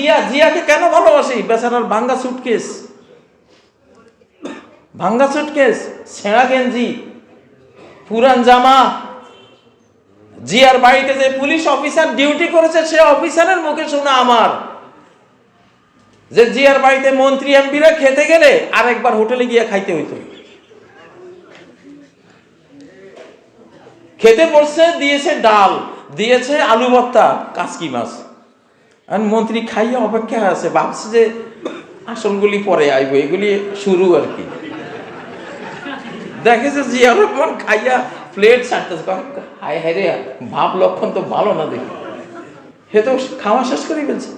জিয়া, জিয়াকে কেন ভালোবাসি? বেচারার ভাঙ্গা সুটকেস ভাঙ্গা সুটকেস ছেঁড়া গেঞ্জি, পুরান জামা। জিয়ার বাড়িতে যে পুলিশ অফিসার ডিউটি করেছে, সে অফিসারের মুখে শোনা আমার। যে জিয়ার বাড়িতে মন্ত্রী এমপিরা খেতে গেলে আরেকবার হোটেলে গিয়ে খাইতে হইতো। খেতে পড়ছে দিয়েছে ডাল, দিয়েছে আলু ভর্তা, কাসকি মাছ। আর মন্ত্রী খাইয়ে অপেক্ষা আছে, ভাবছে যে আসনগুলি পরে আইব, এগুলি শুরু আর কি। দেখেছে জিয়া রহমান খাইয়া প্লেট ছাড়তেছে হায় হায় রে, ভাব লক্ষণ তো ভালো না দেখি। হে তো খাওয়া শেষ করে ফেলছে।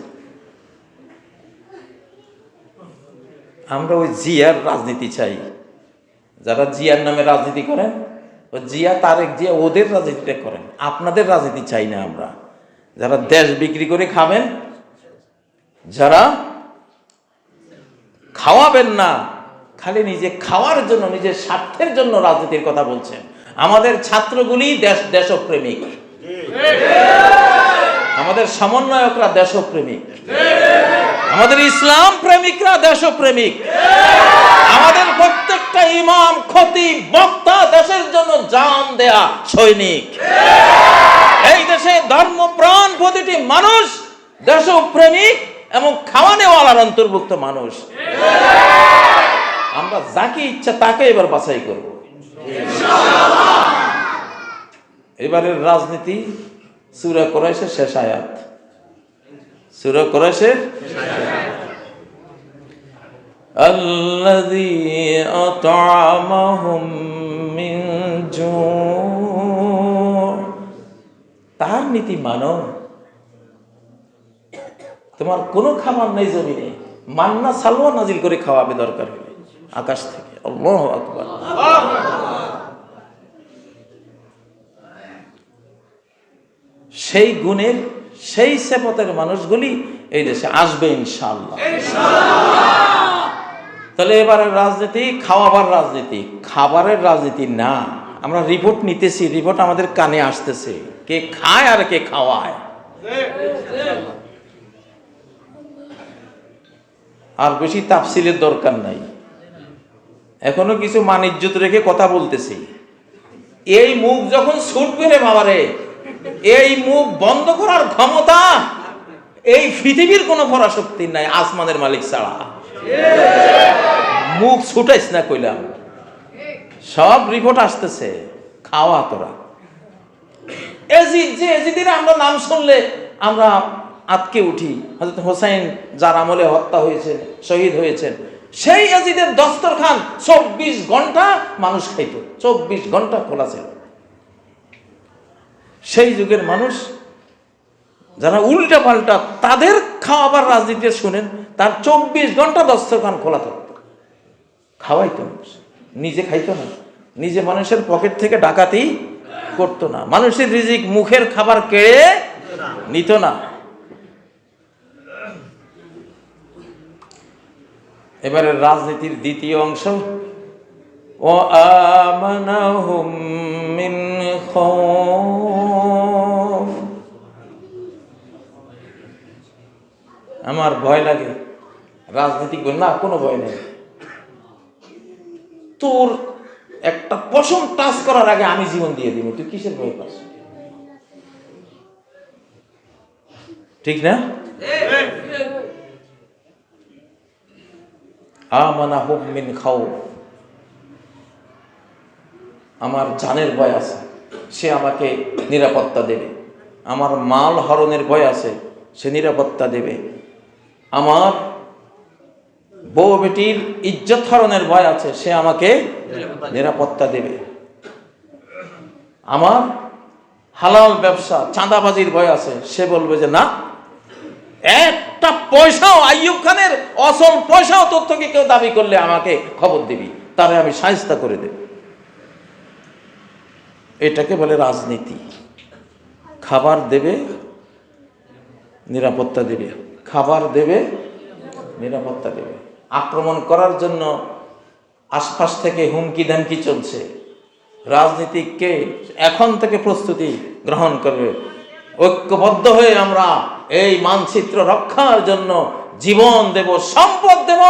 আমরা ওই জিয়ার রাজনীতি চাই। যারা জিয়ার নামে রাজনীতি করেন, ও জিয়া, তারেক জিয়া, ওদের রাজনীতিটা করেন। আপনাদের রাজনীতি চাই না আমরা। যারা দেশ বিক্রি করে খাবেন, যারা খাওয়াবেন না, খালি নিজে খাওয়ার জন্য, নিজের স্বার্থের জন্য রাজনীতির কথা বলছেন। আমাদের ছাত্রগুলি দেশ, দেশপ্রেমিক। আমাদের সমন্বয়করা দেশপ্রেমিক। আমাদের ইসলাম প্রেমিকরা দেশপ্রেমিক। আমাদের প্রত্যেকটা ইমাম খতি বক্তা দেশের জন্য জান দেয়া সৈনিক। এই দেশে ধর্মপ্রাণ প্রতিটি মানুষ দেশপ্রেমিক এবং খাওয়া নেওয়ালার অন্তর্ভুক্ত মানুষ আমরা যাকে ইচ্ছা তাকে এবার বাছাই করব এবারের রাজনীতি সুরা করাইছে শেষ আয়াত সুরা করাইছে الذي أطعمهم من جوع তার নীতি মানো। তোমার কোনো খাবার নেই জমিনে। মান্না সালোয়া নাজিল করে খাওয়াবে দরকার হলে। আকাশ থেকে। আকবার। সেই গুণের, সেই সেপতের মানুষগুলি এই দেশে আসবে ইনশাআল্লাহ। তাহলে এবারে রাজনীতি খাওয়াবার রাজনীতি, খাবারের রাজনীতি না। আমরা রিপোর্ট নিতেছি, রিপোর্ট আমাদের কানে আসতেছে। কে খায় আর কে খাওয়ায়। আর বেশি তাফসিলের দরকার নাই। এখনও কিছু মানিজ্যত রেখে কথা বলতেছি। এই মুখ যখন ছুটবে রে বাবারে এই মুখ বন্ধ করার ক্ষমতা এই পৃথিবীর কোনো পরাশক্তি নাই, আসমানের মালিক ছাড়া। মুখ ছুটাইস না কইলাম। সব রিপোর্ট আসতেছে। খাওয়া তোরা। এজিদ যে এজিদের আমরা নাম শুনলে আমরা আতকে উঠি। হজরত হোসাইন যার আমলে হত্যা হয়েছে শহীদ হয়েছেন, সেই এজিদের দস্তরখান চব্বিশ ঘণ্টা মানুষ খাইত। চব্বিশ ঘণ্টা খোলা ছিল। সেই যুগের মানুষ যারা উল্টা পাল্টা তাদের খাওয়াবার রাজনীতি শুনেন, তার চব্বিশ ঘণ্টা দস্তরখান খোলা থাকত। খাওয়াইতো মানুষ। নিজে খাইতো না। নিজে মানুষের পকেট থেকে ডাকাতি করতো না। মানুষের রিজিক মুখের খাবার কেড়ে নিত না। এবারে রাজনীতির দ্বিতীয় অংশ। ও আমার ভয় লাগে। রাজনীতি করি না, কোনো ভয় নেই। তোর একটা পশম টাচ করার আগে আমি জীবন দিয়ে দিব। তুই কিসের ভয় পাস? ঠিক না? আমানা মিন খাও আমার জানের ভয় আছে, সে আমাকে নিরাপত্তা দেবে। আমার মাল হরণের ভয় আছে, সে নিরাপত্তা দেবে। আমার বউ বেটির ইজ্জত হরণের ভয় আছে, সে আমাকে নিরাপত্তা দেবে। আমার হালাল ব্যবসা, চাঁদাবাজির ভয় আছে, সে বলবে যে, না, একটা পয়সাও আইয়ুব খানের অসল পয়সাও তোর থেকে কেউ দাবি করলে আমাকে খবর দিবি তারে আমি সাহিস্তা করে দেব। এটাকে বলে রাজনীতি। খাবার দেবে, নিরাপত্তা দেবে। খাবার দেবে, নিরাপত্তা দেবে। আক্রমণ করার জন্য আশপাশ থেকে হুমকি ধামকি চলছে। রাজনীতিককে এখন থেকে প্রস্তুতি গ্রহণ করবে? ঐক্যবদ্ধ হয়ে আমরা এই মানচিত্র রক্ষার জন্য জীবন দেব, সম্পদ দেব,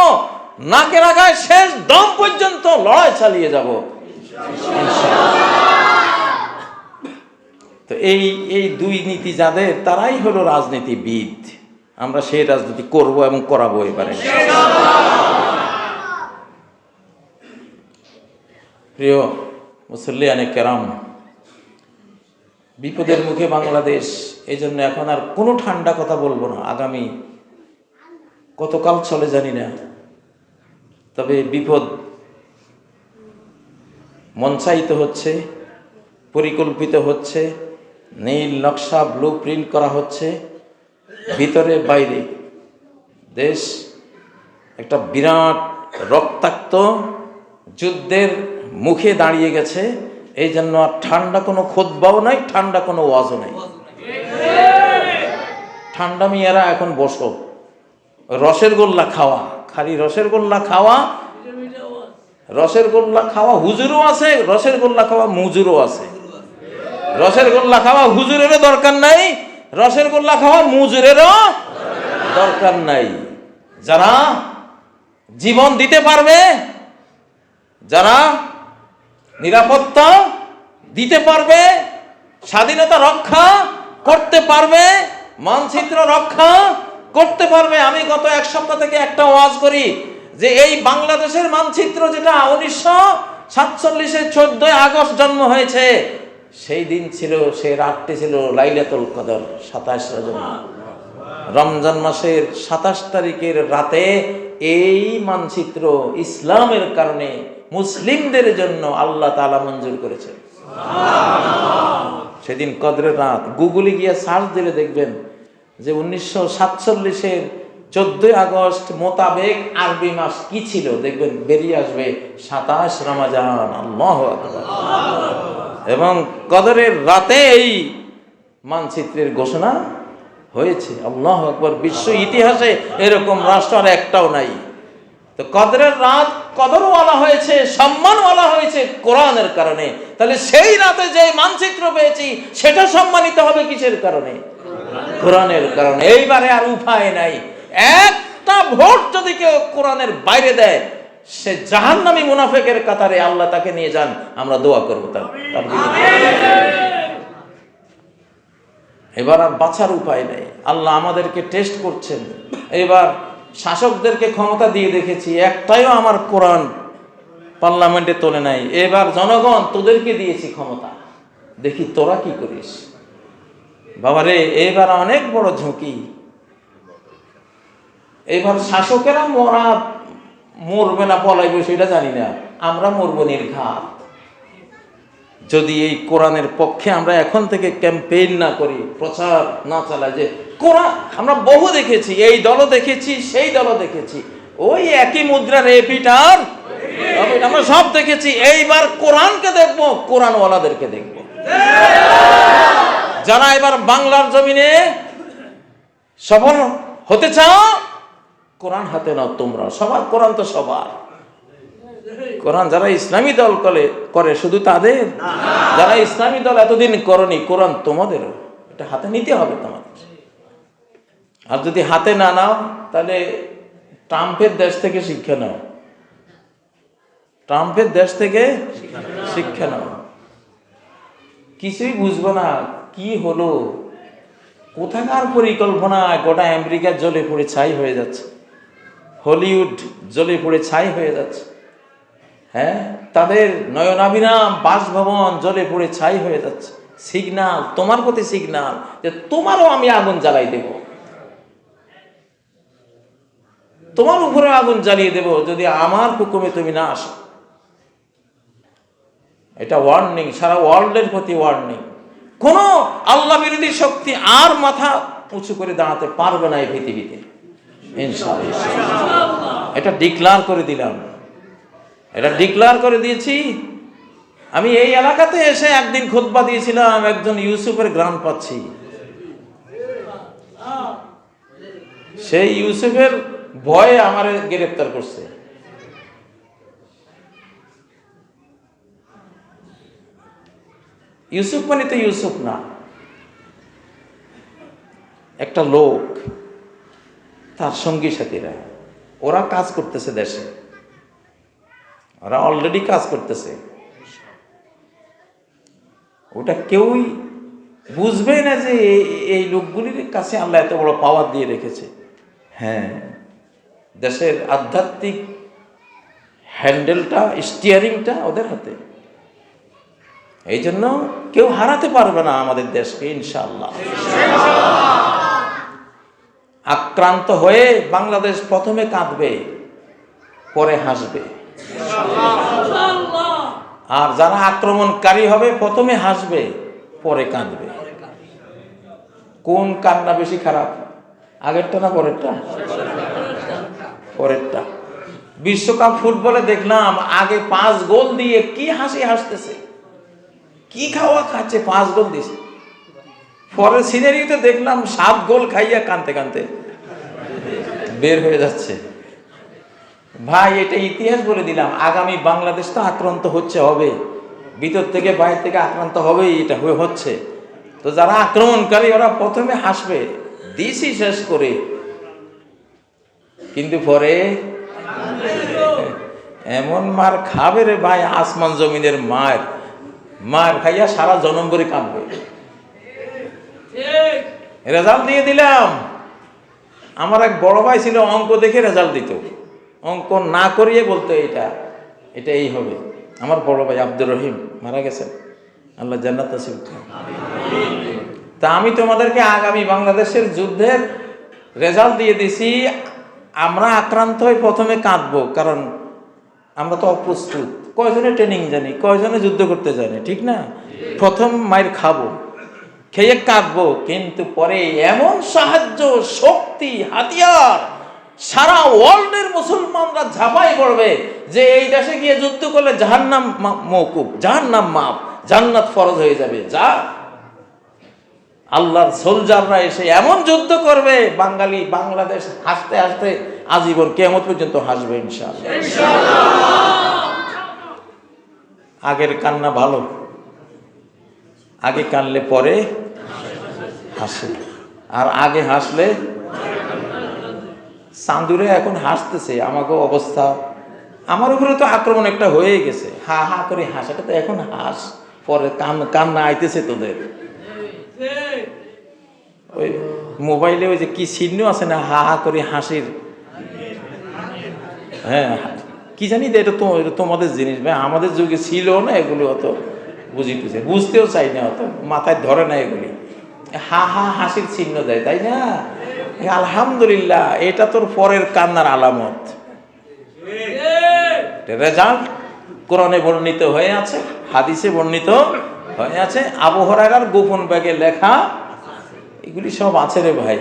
নাকে রাখায় শেষ দম পর্যন্ত লড়াই চালিয়ে যাব। তো এই এই দুই নীতি যাদের, তারাই হলো রাজনীতিবিদ। আমরা সেই রাজনীতি করব এবং করাবো এবারে। প্রিয় মুসল্লিয়ানে কেরাম, বিপদের মুখে বাংলাদেশ এই জন্য এখন আর কোনো ঠান্ডা কথা বলব না। আগামী কতকাল চলে জানি না, তবে বিপদ মঞ্চায়িত হচ্ছে, পরিকল্পিত হচ্ছে, নীল নকশা ব্লু প্রিন্ট করা হচ্ছে। ভিতরে বাইরে। দেশ একটা বিরাট রক্তাক্ত যুদ্ধের মুখে দাঁড়িয়ে গেছে। এই জন্য আর ঠান্ডা কোনো খোদবাও নাই, ঠান্ডা কোনো ওয়াজও নাই। ঠান্ডা মিয়ারা এখন বসো। রসের গোল্লা খাওয়া, খালি রসের গোল্লা খাওয়া। রসের গোল্লা খাওয়া হুজুরও আছে, রসের গোল্লা খাওয়া মুজুরও আছে। রসের গোল্লা খাওয়া হুজুরেরও দরকার নাই রসের গোল্লা খাওয়া মুজুরেরও দরকার নাই। যারা জীবন দিতে পারবে, যারা নিরাপত্তা দিতে পারবে, স্বাধীনতা রক্ষা করতে পারবে, মানচিত্র রক্ষা করতে পারবে, আমি গত এক সপ্তাহ থেকে একটা ওয়াজ করি যে এই বাংলাদেশের মানচিত্র যেটা উনিশশো সাতচল্লিশে চোদ্দই আগস্ট জন্ম হয়েছে সেই দিন ছিল, সেই রাতটি ছিল লাইলাতুল কদর, সাতাশ রজনী। রমজান মাসের সাতাশ তারিখের রাতে এই মানচিত্র ইসলামের কারণে মুসলিমদের জন্য আল্লাহ তালা মঞ্জুর করেছে সেদিন কদরের রাত। গুগলে গিয়ে সার্চ দিলে দেখবেন যে উনিশশো সাতচল্লিশের চোদ্দই আগস্ট মোতাবেক আরবি মাস কি ছিল? দেখবেন বেরিয়ে আসবে সাতাশ রমাজান। আল্লাহ। এবং কদরের রাতে এই মানচিত্রের ঘোষণা হয়েছে। আল্লাহ আকবর, বিশ্ব ইতিহাসে এরকম রাষ্ট্র আর একটাও নাই। তো কদরের রাত কদরও বলা হয়েছে সম্মান বলা হয়েছে কোরআনের কারণে। তাহলে সেই রাতে যে মানচিত্র পেয়েছি, সেটা সম্মানিত হবে কিসের কারণে? কোরআনের কারণে। এইবারে আর উপায় নাই। একটা ভোট যদি কেউ কোরআনের বাইরে দেয় সে জাহান্নামী মুনাফেকের কাতারে আল্লাহ তাকে নিয়ে যান, আমরা দোয়া করব তার এবার আর বাঁচার উপায় নেই। আল্লাহ আমাদেরকে টেস্ট করছেন। এবার শাসকদেরকে ক্ষমতা দিয়ে দেখেছি, একটাইও আমার কোরআন পার্লামেন্টে তোলে নাই। এবার জনগণ তোদেরকে দিয়েছি ক্ষমতা। দেখি তোরা কি করিস? বাবা রে এবার অনেক বড় ঝুঁকি। এবার শাসকেরা মরা মরবে না, পলাইবে সেটা জানি না। আমরা মরবো নির্ঘাত। যদি এই কোরআনের পক্ষে আমরা এখন থেকে ক্যাম্পেইন না করি, প্রচার না চালাই, যে কোরআন, আমরা বহু দেখেছি, এই দলও দেখেছি, সেই দলও দেখেছি, ওই একই মুদ্রার এপিটার আমরা সব দেখেছি, এইবার কোরআনকে দেখব, কোরআনওয়ালাদেরকে দেখব। যারা এবার বাংলার জমিনে সফল হতে চাও কোরআন হাতে নাও তোমরা। সবার কোরআন তো সবার। কোরআন যারা ইসলামী দল করে করে শুধু তাদের? যারা ইসলামী দল এতদিন করনি কোরআন তোমাদেরও এটা হাতে নিতে হবে তোমাদের। আর যদি হাতে না নাও তাহলে ট্রাম্পের দেশ থেকে শিক্ষা নাও। ট্রাম্পের দেশ থেকে শিক্ষা নাও। কিছুই বুঝব না কি হলো? কোথাকার পরিকল্পনা? গোটা আমেরিকা জলে পড়ে ছাই হয়ে যাচ্ছে। হলিউড জ্বলে পড়ে ছাই হয়ে যাচ্ছে। হ্যাঁ? তাদের নয়নাভিরাম বাসভবন জ্বলে পড়ে ছাই হয়ে যাচ্ছে। সিগনাল, তোমার প্রতি সিগনাল, যে তোমারও আমি আগুন জ্বালাই দেব। তোমার উপরে আগুন জ্বালিয়ে দেব, যদি আমার হুকুমে তুমি না আসো। এটা ওয়ার্নিং সারা ওয়ার্ল্ডের প্রতি ওয়ার্নিং কোন আল্লাহ বিরোধী শক্তি আর মাথা উঁচু করে দাঁড়াতে পারবে না এই পৃথিবীতে। এটা ডিক্লার করে দিলাম। এটা ডিক্লার করে দিয়েছি। আমি এই এলাকাতে এসে একদিন খোদবা দিয়েছিলাম, একজন ইউসুফের গ্রাম পাচ্ছি। সেই ইউসুফের ভয়ে আমার গ্রেপ্তার করছে। ইউসুফ মানে তো ইউসুফ না। একটা লোক। তার সঙ্গী সাথীরা, ওরা কাজ করতেছে দেশে। ওরা অলরেডি কাজ করতেছে। ওটা কেউই বুঝবে না যে এই- লোকগুলির কাছে আল্লাহ এত বড় পাওয়ার দিয়ে রেখেছে। হ্যাঁ দেশের আধ্যাত্মিক হ্যান্ডেলটা স্টিয়ারিংটা ওদের হাতে। এই জন্য কেউ হারাতে পারবে না আমাদের দেশকে, ইনশাআল্লাহ। আক্রান্ত হয়ে বাংলাদেশ প্রথমে কাঁদবে, পরে হাসবে। আর যারা আক্রমণকারী হবে, প্রথমে হাসবে, পরে কাঁদবে। কোন কান্না বেশি খারাপ? আগেরটা না পরেরটা? পরেরটা। বিশ্বকাপ ফুটবলে দেখলাম, আগে পাঁচ গোল দিয়ে কি হাসি হাসতেছে? কি খাওয়া খাচ্ছে, পাঁচ গোল দিছে। পরের সিনারিতে দেখলাম, সাত গোল খাইয়া কানতে কানতে বের হয়ে যাচ্ছে। ভাই এটা ইতিহাস বলে দিলাম আগামী বাংলাদেশ তো আক্রান্ত হচ্ছে হবে। ভিতর থেকে বাইরে থেকে আক্রান্ত হবেই এটা হয়ে হচ্ছে। তো যারা আক্রমণকারী ওরা প্রথমে হাসবে দিসই শেষ করে। কিন্তু পরে এমন মার খাবে রে ভাই আসমান জমিনের মার। মার খাইয়া সারা জনম করে কাঁদবে। রেজাল্ট দিয়ে দিলাম। আমার এক বড় ভাই ছিল, অঙ্ক দেখে রেজাল্ট দিত। অঙ্ক না করিয়ে বলতো, এটা এটা এই হবে। আমার বড় ভাই আব্দুর রহিম, মারা গেছেন। আল্লাহ জান্নাত নসিব। তা আমি তোমাদেরকে আগামী বাংলাদেশের যুদ্ধের রেজাল্ট দিয়ে দিছি। আমরা আক্রান্ত হয়ে প্রথমে কাঁদবো, কারণ আমরা তো অপ্রস্তুত। কয়জনে ট্রেনিং জানি, কয়জনে যুদ্ধ করতে জানি, ঠিক না? প্রথম মায়ের খাব। খেয়ে কাঁদবো কিন্তু পরে এমন সাহায্য শক্তি হাতিয়ার সারা ওয়ার্ল্ডের মুসলমানরা ঝাঁপাই পড়বে যে এই দেশে গিয়ে যুদ্ধ করলে জাহান্নাম মা- মৌকুব যাহার নাম মাপ জান্নাত ফরজ হয়ে যাবে। যা। আল্লাহর সোলজাররা এসে এমন যুদ্ধ করবে বাঙালি বাংলাদেশ হাসতে হাসতে আজীবন কেমন পর্যন্ত হাসবে ইনশাআল্লাহ। আগের কান্না ভালো আগে কানলে পরে হাসে। আর আগে হাসলে চাঁদুরে এখন হাসতেছে আমাকে অবস্থা। আমার উপরে তো আক্রমণ একটা হয়ে গেছে। হা হা করে হাসাটা তো এখন হাস, পরে কান, কান্না আইতেছে তোদের। ওই মোবাইলে ওই যে কি চিহ্ন আছে না, হা হা করে হাসির? হ্যাঁ কি জানি এটা তো, এটা তোমাদের জিনিস ভাই, আমাদের যুগে ছিল না এগুলো অত বুঝিতেছে, বুঝতেও চাই না অত, মাথায় ধরে না এগুলি। হা হা হাসির চিহ্ন দেয়, তাই না? আলহামদুলিল্লাহ, এটা তোর পরের কান্নার আলামত। রেজাল্ট কোরআনে বর্ণিত হয়ে আছে, হাদিসে বর্ণিত হয়ে আছে আবহরাগার গোপন ব্যাগে লেখা, এগুলি সব আছে রে ভাই।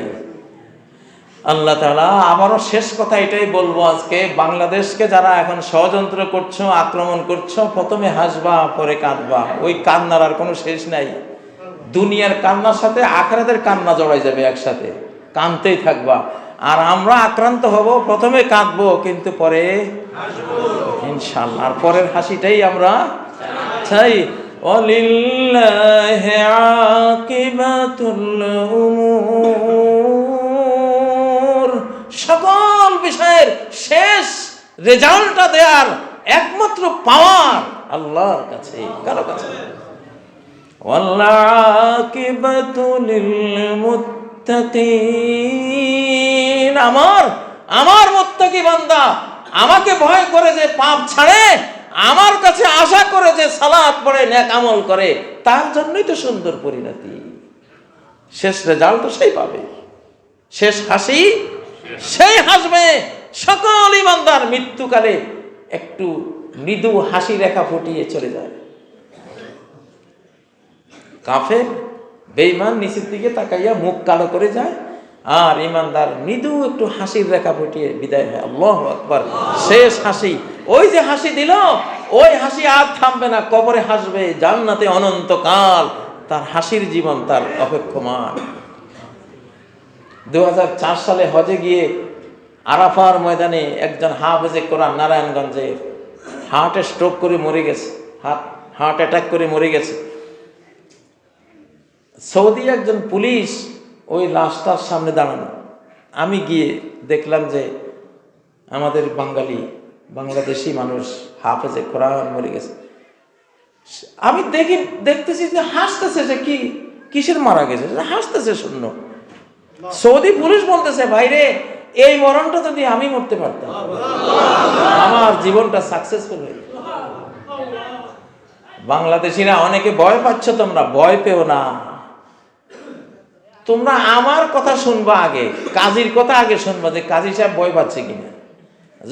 আল্লাহ তালা আবারও শেষ কথা এটাই বলব আজকে, বাংলাদেশকে যারা এখন ষড়যন্ত্র করছ, আক্রমণ করছ, প্রথমে হাসবা, পরে কাঁদবা। ওই কান্নার আর কোনো শেষ নাই। দুনিয়ার কান্নার সাথে আখরাতের কান্না জড়াই যাবে একসাথে। কানতেই থাকবা। আর আমরা আক্রান্ত হব, প্রথমে কাঁদবো, কিন্তু পরে ইনশাল্লাহ আর পরের হাসিটাই আমরা চাই। সকল বিষয়ের শেষ রেজাল্টটা দেওয়ার একমাত্র পাওয়ার আল্লাহর কাছে, কারও কাছে। والعاقبة للمتقين আমার আমার মুত্তাকি বান্দা আমাকে ভয় করে যে পাপ ছাড়ে আমার কাছে আশা করে যে সালাত পড়ে নেক আমল করে তার জন্যই তো সুন্দর পরিণতি শেষ রেজাল্ট তো সেই পাবে শেষ হাসি সেই হাসবে সকল ইমানদার মৃত্যুকালে একটু মৃদু হাসি রেখা ফুটিয়ে চলে যায় কাফের বেইমান নিচের দিকে তাকাইয়া মুখ কালো করে যায়। আর ইমানদার মৃদু একটু হাসির রেখা ফুটিয়ে বিদায় হয়। আল্লাহ আকবার। শেষ হাসি। ওই যে হাসি দিল, ওই হাসি আর থামবে না। কবরে হাসবে। জান্নাতে অনন্তকাল। তার হাসির জীবন তার অপেক্ষমান দু সালে হজে গিয়ে আরাফার ময়দানে একজন হাফেজে কোরআন নারায়ণগঞ্জে হার্ট স্ট্রোক করে মরে গেছে। হার্ট হার্ট অ্যাটাক করে মরে গেছে। সৌদি একজন পুলিশ ওই লাশটার সামনে দাঁড়ানো। আমি গিয়ে দেখলাম যে আমাদের বাঙালি, বাংলাদেশি মানুষ হাফেজে কোরআন মরে গেছে। আমি দেখি, দেখতেছি যে হাসতেছে যে কি, কিসের মারা গেছে? হাসতেছে শূন্য। সৌদি পুলিশ বলতেছে, ভাইরে, এই মরণটা যদি আমি মরতে পারতাম, আমার জীবনটা সাকসেসফুল হয়ে। বাংলাদেশিরা অনেকে ভয় পাচ্ছ তোমরা, ভয় পেও না। তোমরা আমার কথা শুনবা আগে, কাজীর কথা আগে শুনবা যে কাজী সাহেব ভয় পাচ্ছে কিনা।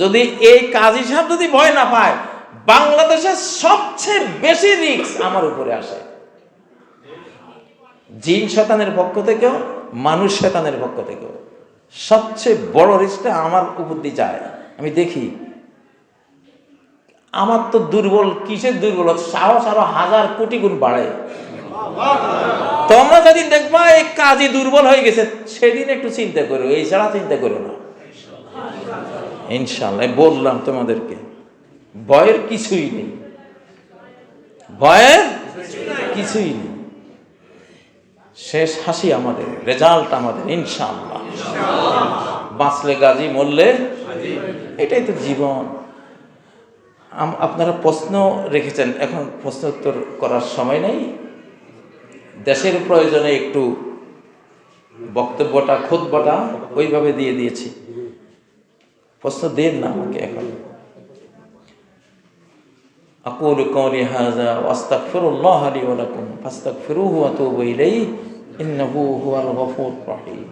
যদি এই কাজী সাহেব যদি ভয় না পায়, বাংলাদেশের সবচেয়ে বেশি রিস্ক আমার উপরে আসে। জিন শতানের পক্ষ থেকেও, মানুষ শতানের পক্ষ থেকেও সবচেয়ে বড় রিস্কটা আমার উপর দিয়ে যায়। আমি দেখি, আমার তো দুর্বল, কিসের দুর্বল? সাহস আরও হাজার কোটি গুণ বাড়ে। তোমরা যেদিন দেখবা এই কাজই দুর্বল হয়ে গেছে, সেদিন একটু চিন্তা করো, এই ছাড়া চিন্তা করো না। ইনশাল্লাহ বললাম তোমাদেরকে, ভয়ের কিছুই নেই। ভয়ের কিছুই নেই। শেষ হাসি আমাদের, রেজাল্ট আমাদের ইনশাল্লাহ বাঁচলে গাজী, মরলে এটাই তো জীবন। আপনারা প্রশ্ন রেখেছেন, এখন প্রশ্ন উত্তর করার সময় নেই। দেশের প্রয়োজনে একটু বক্তব্যটা খুদ্বাটা ওইভাবে দিয়ে দিয়েছি প্রশ্ন দেন না আমাকে এখন أقول قولي هذا وأستغفر الله لي ولكم فاستغفروه وأتوبوا إليه إنه هو الغفور الرحيم